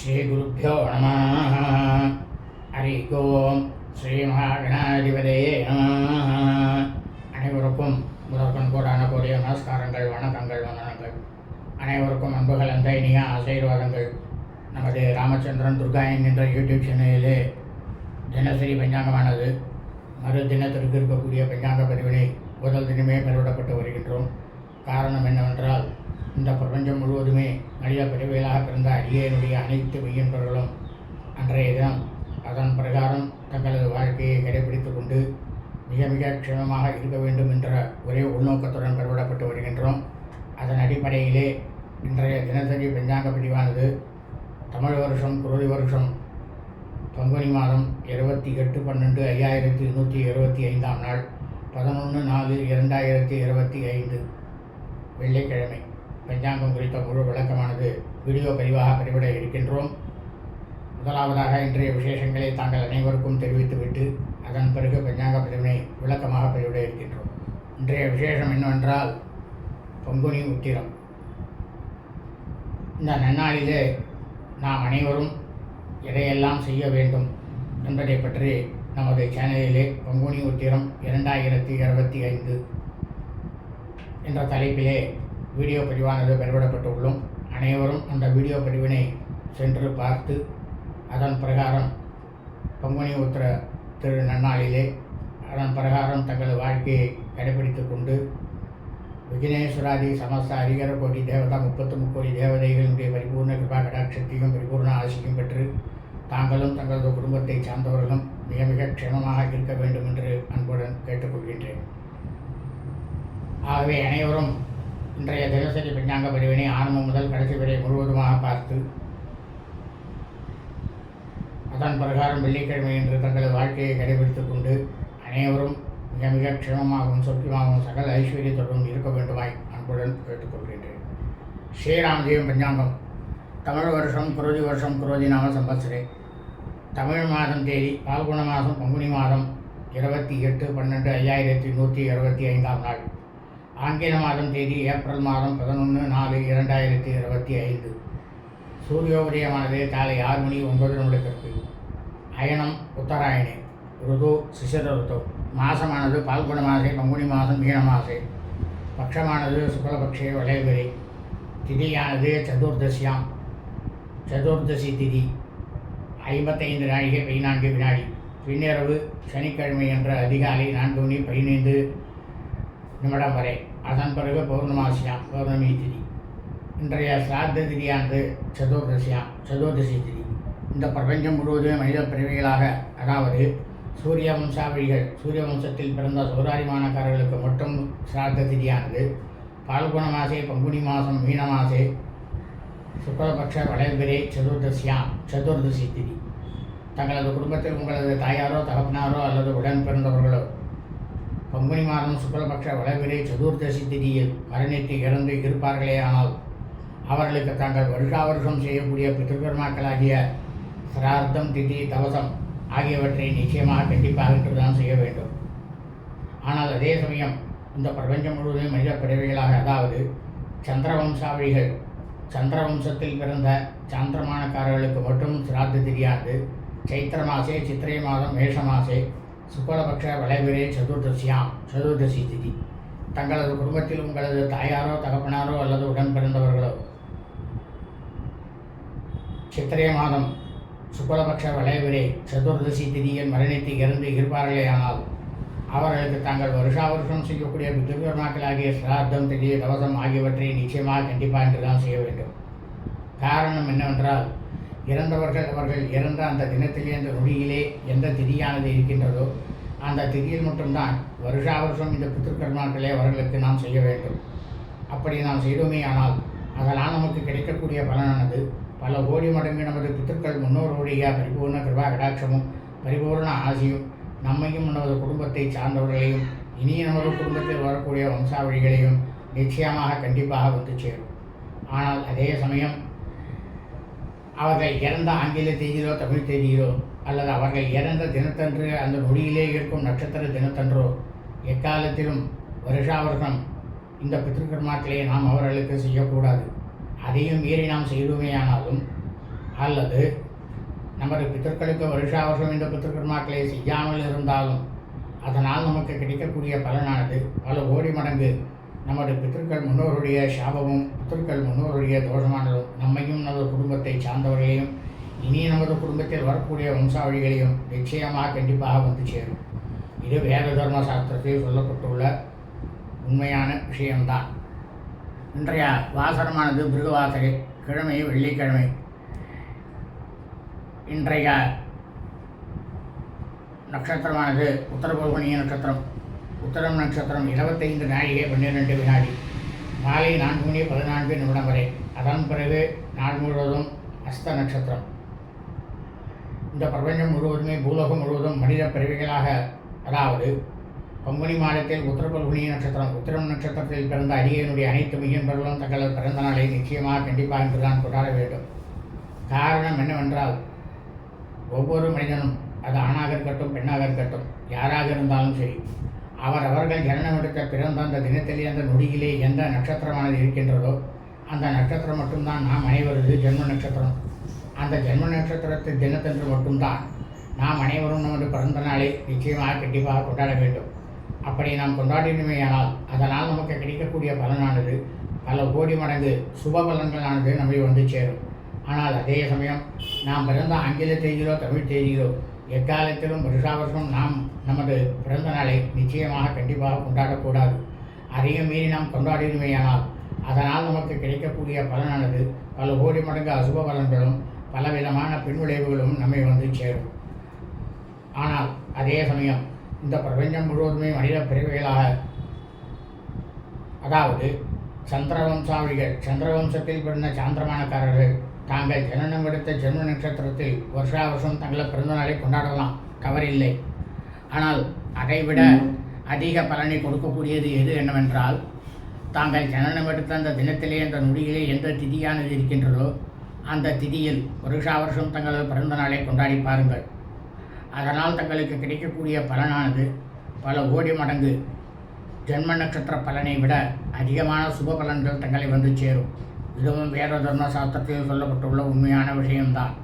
ஸ்ரீகுருப்போ நம. ஹரி ஓம் ஸ்ரீ மகாகணாதிபதியே நம. அனைவருக்கும் முதற்கண் கோடான கோடிய நமஸ்காரங்கள் வணக்கங்கள் வந்தனங்கள். அனைவருக்கும் அன்புகள் அந்த இனிய ஆசீர்வாதங்கள். நமது ராமச்சந்திரன் துர்காயன் என்ற யூடியூப் சேனலிலே தினசரி பஞ்சாங்கமானது. மறு தினத்திற்கு இருக்கக்கூடிய பஞ்சாங்க பதிவினை முதல் தினமே பெறவிடப்பட்டு வருகின்றோம். காரணம் என்னவென்றால் இந்த பிரபஞ்சம் முழுவதுமே மனித பிரிவுகளாக பிறந்த அடியனுடைய அனைத்து மெய்யன்பர்களும் அன்றைய தினம் அதன் பிரகாரம் தங்களது வாழ்க்கையை கடைபிடித்து கொண்டு மிக மிக க்ஷமமாக இருக்க வேண்டும் என்ற ஒரே உள்நோக்கத்துடன் பெறவிடப்பட்டு வருகின்றோம். அதன் அடிப்படையிலே இன்றைய தினசரி பஞ்சாங்க பிரிவானது தமிழ் வருஷம் குருதி வருஷம் பங்குனி மாதம் இருபத்தி எட்டு பன்னெண்டு ஐயாயிரத்தி நூற்றி இருபத்தி ஐந்தாம் நாள் பதினொன்று நாலு இரண்டாயிரத்தி இருபத்தி ஐந்து வெள்ளிக்கிழமை. பஞ்சாங்கம் குறித்த முழு விளக்கமானது வீடியோ பதிவாக பதிவிட இருக்கின்றோம். முதலாவதாக இன்றைய விசேஷங்களை தாங்கள் அனைவருக்கும் தெரிவித்துவிட்டு அதன் பிறகு பஞ்சாங்க பதிவினை விளக்கமாக பதிவிட இருக்கின்றோம். இன்றைய விசேஷம் என்னவென்றால் பங்குனி உத்திரம். இந்த நன்னாளிலே நாம் அனைவரும் எதையெல்லாம் செய்ய வேண்டும் என்பதை பற்றி நமது சேனலிலே பங்குனி உத்திரம் இரண்டாயிரத்தி இருபத்தி ஐந்து என்ற தலைப்பிலே வீடியோ பதிவானது பெறவிடப்பட்டுள்ளோம் அனைவரும் அந்த வீடியோ பதிவினை சென்று பார்த்து அதன் பிரகாரம் பங்குனி உத்திர திரு நன்னாளிலே அதன் பிரகாரம் தங்களது வாழ்க்கையை கடைபிடித்து கொண்டு விக்னேஸ்வராதி சமஸ்த ஹரிகர கோடி தேவதா முப்பத்து முக்கோடி தேவதைகளுடைய பரிபூர்ண கிருபா கடாட்சத்தையும் பரிபூர்ண ஆசியும் பெற்று தாங்களும் தங்களது குடும்பத்தை சார்ந்தவர்களும் மிக மிக க்ஷேமமாக இருக்க வேண்டும் என்று அன்புடன் கேட்டுக்கொள்கின்றேன். ஆகவே அனைவரும் இன்றைய தினசரி பஞ்சாங்க பிரிவினை ஆரம்பம் முதல் கடைசி வரை முழுவதுமாக பார்த்து அதன் பிரகாரம் வெள்ளிக்கிழமை என்று தங்களது வாழ்க்கையை கடைபிடித்துக் கொண்டு அனைவரும் மிக மிக க்ஷமமாகவும் சொற்கமாகவும் சகல ஐஸ்வர்யத்துடன் இருக்க வேண்டுமாய் அன்புடன் கேட்டுக்கொள்கின்றேன் ஸ்ரீராமதேவம் பஞ்சாங்கம். தமிழ் வருஷம் குரோதி வருஷம் குரோதி நாம சம்பத்சரே தமிழ் மாதம் தேதி பால்குண மாதம் பங்குனி மாதம் இருபத்தி எட்டு பன்னெண்டு ஐயாயிரத்தி நூற்றி இருபத்தி ஐந்தாம் நாள். ஆங்கில மாதம் தேதி ஏப்ரல் மாதம் பதினொன்று நாலு இரண்டாயிரத்தி இருபத்தி ஐந்து. சூரியோதயமானது காலை ஆறு மணி ஒன்பது நிமிடத்திற்கு. அயனம் உத்தராயணே ருது சிசிர ருது. மாசமானது பால்குண மாசே பங்குனி மாதம் மீன மாசே. பட்சமானது சுக்லபக்ஷே வளைகுறை திதியானது சதுர்தசியாம். சதுர்தசி திதி ஐம்பத்தைந்து நாழிகை பதினான்கு வினாடி. பின்னிரவு சனிக்கிழமை என்ற அதிகாலை நான்கு மணி பதினைந்து நிமிடம் வரை. அதன் பிறகு பௌர்ணமாசியாம் பௌர்ணமி திதி. இன்றைய சிராத்த திதியானது சதுர்தசியாம் சதுர்தசி திதி. இந்த பிரபஞ்சம் முழுவதும் மனித பிறவிகளாக அதாவது சூரிய வம்சாவளிகள் சூரிய வம்சத்தில் பிறந்த சௌராரிமானக்காரர்களுக்கு மட்டும் சிராத்த திதியானது. பால்குண மாசே பங்குனி மாதம் மீன மாசே சுக்லபக்ஷ வளர்பிரே சதுர்தசியாம் சதுர்தசி திதி. தங்களது குடும்பத்தில் உங்களது தாயாரோ தகப்பனாரோ அல்லது உடன் பிறந்தவர்களோ பங்குனி மாதம் சுக்லபக்ஷ வளவிலே சதுர்தசி திதியில் மரணித்து இறந்து இருப்பார்களே ஆனால் அவர்களுக்கு தாங்கள் வருஷா வருஷம் செய்யக்கூடிய பித்திருக்கர்மாக்களாகிய சிரார்த்தம் திதி தவசம் ஆகியவற்றை நிச்சயமாக கண்டிப்பாக இன்றுதான் செய்ய வேண்டும். ஆனால் அதே சமயம் இந்த பிரபஞ்சம் முழுவதும் மனித பிறவிகளாக அதாவது சந்திரவம்சாவளிகள் சந்திரவம்சத்தில் பிறந்த சாந்திரமானக்காரர்களுக்கு மட்டும் சிராத்த திதியானது சைத்திர மாசே சித்திரை மாதம் மேஷ மாசே சுக்லபக்ஷ வளைவிரே சதுர்தசியாம் சதுர்தசி திதி. தங்களது குடும்பத்தில் உங்களது தாயாரோ தகப்பனாரோ அல்லது உடன் பிறந்தவர்களோ. சித்திரை மாதம் சுக்லபக்ஷ வளைவிரே சதுர்தசி திதியில் மரணித்து இருந்து இருப்பார்களேயானால் அவர்களுக்கு தாங்கள் வருஷா வருஷம் செய்யக்கூடிய பித்திருக்கர்மாக்களாகிய சிரார்த்தம் திதி தவசம் ஆகியவற்றை நிச்சயமாக கண்டிப்பாக என்று தான் செய்ய வேண்டும். காரணம் என்னவென்றால் இறந்தவர்கள் அவர்கள் இறந்த அந்த தினத்திலே அந்த நொடியிலே எந்த திதியானது இருக்கின்றதோ அந்த திதியில் மட்டும்தான் வருஷா வருஷம் இந்த பித்திருக்கர்மாக்களை அவர்களுக்கு நாம் செய்ய வேண்டும். அப்படி நாம் செய்தோமே ஆனால் அதனால் நமக்கு கிடைக்கக்கூடிய பலனானது பல கோடி மடங்கு நமது பித்திருக்கள் முன்னோர்களுடைய பரிபூர்ண கிருபா கடாட்சமும் பரிபூர்ண ஆசியும் நம்மையும் நமது குடும்பத்தை சார்ந்தவர்களையும் இனிய நமது குடும்பத்தில் வரக்கூடிய வம்சாவழிகளையும் நிச்சயமாக கண்டிப்பாக வந்து சேரும். ஆனால் அதே சமயம் அவர்கள் இறந்த ஆங்கில தேதியிலோ தமிழ் தேதியிலோ அல்லது அவர்கள் இறந்த தினத்தன்று அந்த நொடியிலே இருக்கும் நட்சத்திர தினத்தன்றோ எக்காலத்திலும் வருஷாவர்ஷம் இந்த பித்திருக்கர்மாக்களை நாம் அவர்களுக்கு செய்யக்கூடாது. அதையும் மீறி நாம் செய்துமேயானாலும் அல்லது நமது பித்தர்களுக்கு வருஷாவர்ஷம் இந்த பித்திருக்கர்மாக்களை செய்யாமல் இருந்தாலும் அதனால் நமக்கு கிடைக்கக்கூடிய பலனானது பல ஓடி மடங்கு நமது பித்திருக்கள் முன்னோருடைய சாபமும் பித்திருக்கள் முன்னோருடைய தோஷமானதோ நம்மையும் நமது குடும்பத்தை சார்ந்தவர்களையும் இனி நமது குடும்பத்தில் வரக்கூடிய வம்சாவழிகளையும் நிச்சயமாக கண்டிப்பாக வந்து சேரும். இது வேத தர்ம சாஸ்திரத்தில் சொல்லப்பட்டுள்ள உண்மையான விஷயம்தான். இன்றைய வாசனமானது பிருகவாசகை கிழமை வெள்ளிக்கிழமை. இன்றைய நட்சத்திரமானது உத்தரபோகணிய நட்சத்திரம். உத்தரம் நட்சத்திரம் இருபத்தைந்து நாழிகை பன்னிரெண்டு வினாடி. மாலை நான்கு மணி பதினான்கு நிமிடம் வரை. அதன் பிறகு நாள் முழுவதும் அஸ்த நட்சத்திரம். இந்த பிரபஞ்சம் முழுவதுமே பூலோகம் முழுவதும் மனித பிறவிகளாக அதாவது பங்குனி மாதத்தில் உத்தரபல்குனி நட்சத்திரம் உத்திரம் நட்சத்திரத்தில் பிறந்த அரியனுடைய அனைத்து மையன்பர்களும் தங்களது பிறந்த நாளை நிச்சயமாக கண்டிப்பாக என்றுதான் கொண்டாட வேண்டும். காரணம் என்னவென்றால் ஒவ்வொரு மனிதனும் அது ஆணாக இருக்கட்டும் பெண்ணாக இருக்கட்டும் யாராக இருந்தாலும் சரி அவர் அவர்கள் ஜனனம் எடுத்த பிறந்த அந்த தினத்திலே அந்த நொடியிலே எந்த நட்சத்திரமானது இருக்கின்றதோ அந்த நட்சத்திரம் மட்டும்தான். நாம் அனைவரது ஜென்ம நட்சத்திரம். அந்த ஜென்ம நட்சத்திரத்து தினத்தன்று மட்டும்தான். நாம் அனைவரும் நமது பிறந்த நாளை நிச்சயமாக கண்டிப்பாக கொண்டாட வேண்டும். அப்படி நாம் கொண்டாடினமேயானால் அதனால் நமக்கு கிடைக்கக்கூடிய பலனானது பல கோடி மடங்கு சுப பலன்களானது நம்மை வந்து சேரும். ஆனால் அதே சமயம் நாம் பிறந்த ஆங்கில தேதியிலோ தமிழ் தேதியிலோ எக்காலத்திலும் வருஷாவருஷம் நாம் நமது பிறந்த நாளை நிச்சயமாக கண்டிப்பாக கொண்டாடக்கூடாது. அதையும் மீறி நாம் கொண்டாடினமேயானால் அதனால் நமக்கு கிடைக்கக்கூடிய பலனானது பல கோடி மடங்கு அசுப பலன்களும் பலவிதமான பின்விளைவுகளும் நம்மை வந்து சேரும். ஆனால் அதே சமயம் இந்த பிரபஞ்சம் முழுவதுமே மனித பிறவிகளாக அதாவது சந்திரவம்சாவளிகள் சந்திரவம்சத்தில் பிறந்த சாந்திரமானக்காரர்கள் தாங்கள் ஜனனம் எடுத்த ஜென்ம நட்சத்திரத்தில் வருஷா வருஷம் தங்களது பிறந்த நாளை கொண்டாடலாம் தவறில்லை. ஆனால் அதைவிட அதிக பலனை கொடுக்கக்கூடியது எது என்னவென்றால் தாங்கள் ஜனனம் எடுத்த அந்த தினத்திலே அந்த நொடியிலே எந்த திதியானது இருக்கின்றதோ அந்த திதியில் வருஷா வருஷம் தங்களது பிறந்த நாளை கொண்டாடி பாருங்கள். அதனால் தங்களுக்கு கிடைக்கக்கூடிய பலனானது பல கோடி மடங்கு ஜென்ம நட்சத்திர பலனை விட அதிகமான சுப பலன்கள் தங்களை வந்து சேரும். இதுவும் வேத தர்ம சாஸ்திரத்தில் சொல்லப்பட்டுள்ள உண்மையான விஷயம்தான்.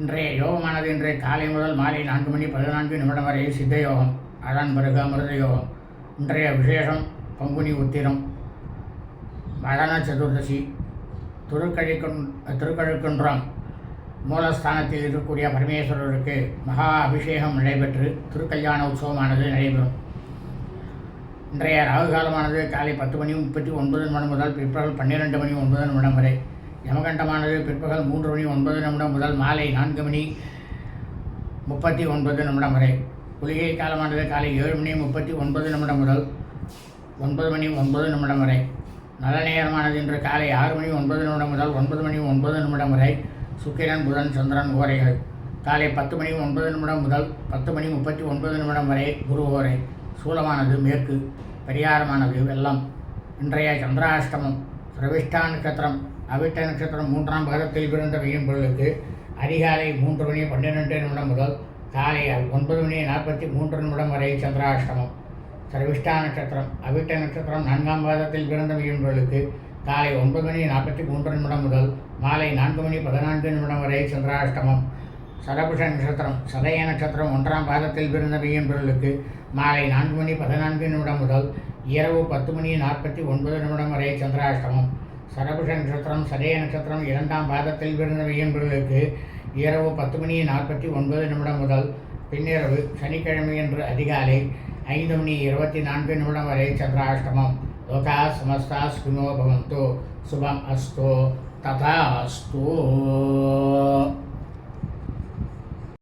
இன்றைய யோகமானது இன்றைய காலை முதல் மாலை நான்கு மணி பதினான்கு நிமிடம் வரை சித்த யோகம் அதன் பிறகு அமிர்த யோகம். இன்றைய விசேஷம் பங்குனி உத்திரம். மதன சதுர்தசி. திருக்கழிக்குன் திருக்கழுக்குன்றம். மூலஸ்தானத்தில் இருக்கக்கூடிய பரமேஸ்வரருக்கு மகா அபிஷேகம் நடைபெற்று திருக்கல்யாண உற்சவமானது நடைபெறும். இன்றைய ராகு காலமானது காலை பத்து மணி முப்பத்தி ஒன்பது நிமிடம் முதல் பிற்பகல் பன்னிரெண்டு மணி ஒன்பது நிமிடம் வரை. யமகண்டமானது பிற்பகல் மூன்று மணி ஒன்பது நிமிடம் முதல் மாலை நான்கு மணி முப்பத்தி ஒன்பது நிமிடம் வரை. குளிகை காலமானது காலை ஏழு மணி முப்பத்தி ஒன்பது நிமிடம் முதல் ஒன்பது மணி ஒன்பது நிமிடம் வரை. நல்ல நேரமானது இன்று காலை ஆறு மணி ஒன்பது நிமிடம் முதல் ஒன்பது மணி ஒன்பது நிமிடம் வரை சுக்கிரன் புதன் சந்திரன் ஓரைகள். காலை பத்து மணி ஒன்பது நிமிடம் முதல் பத்து மணி முப்பத்தி ஒன்பது நிமிடம் வரை குரு ஓரை. சூலமானது மேற்கு. பரிகாரமானது வெள்ளம். இன்றைய சந்திராஷ்டமம் பிரவிஷ்டா நட்சத்திரம். அவிட்ட நட்சத்திரம் மூன்றாம் பாகத்தில் பிறந்த பொருளுக்கு அதிகாலை மூன்று மணி பன்னிரெண்டு நிமிடம் முதல் காலை ஒன்பது மணி நாற்பத்தி மூன்று நிமிடம் வரை சந்திராஷ்டமம். சர்விஷ்டா நட்சத்திரம் அவிட்ட நட்சத்திரம் நான்காம் பாதத்தில் பிறந்த பொருளுக்கு காலை ஒன்பது மணி நாற்பத்தி மூன்று நிமிடம் முதல் மாலை நான்கு மணி பதினான்கு நிமிடம் வரை சந்திராஷ்டமம். சரபுஷ நட்சத்திரம் சதய நட்சத்திரம் ஒன்றாம் பாதத்தில் பிறந்த பொருளுக்கு மாலை நான்கு மணி பதினான்கு நிமிடம் முதல் இரவு பத்து மணி நாற்பத்தி ஒன்பது நிமிடம் வரை சந்திராஷ்டமம். சரபுஷ நட்சத்திரம் சதய நட்சத்திரம் இரண்டாம் பாதத்தில் பிறந்த பொருளுக்கு இரவு பத்து மணி நாற்பத்தி ஒன்பது நிமிடம் முதல் பின்னிரவு சனிக்கிழமையன்று அதிகாலை ஐந்து மணி இருபத்தி நான்கு நிமிடம் வரை சந்திராஷ்டமம். லோகா சமஸ்தா சுகினோ பவந்தோ. சுபம் அஸ்தோ. ததா அஸ்தோ.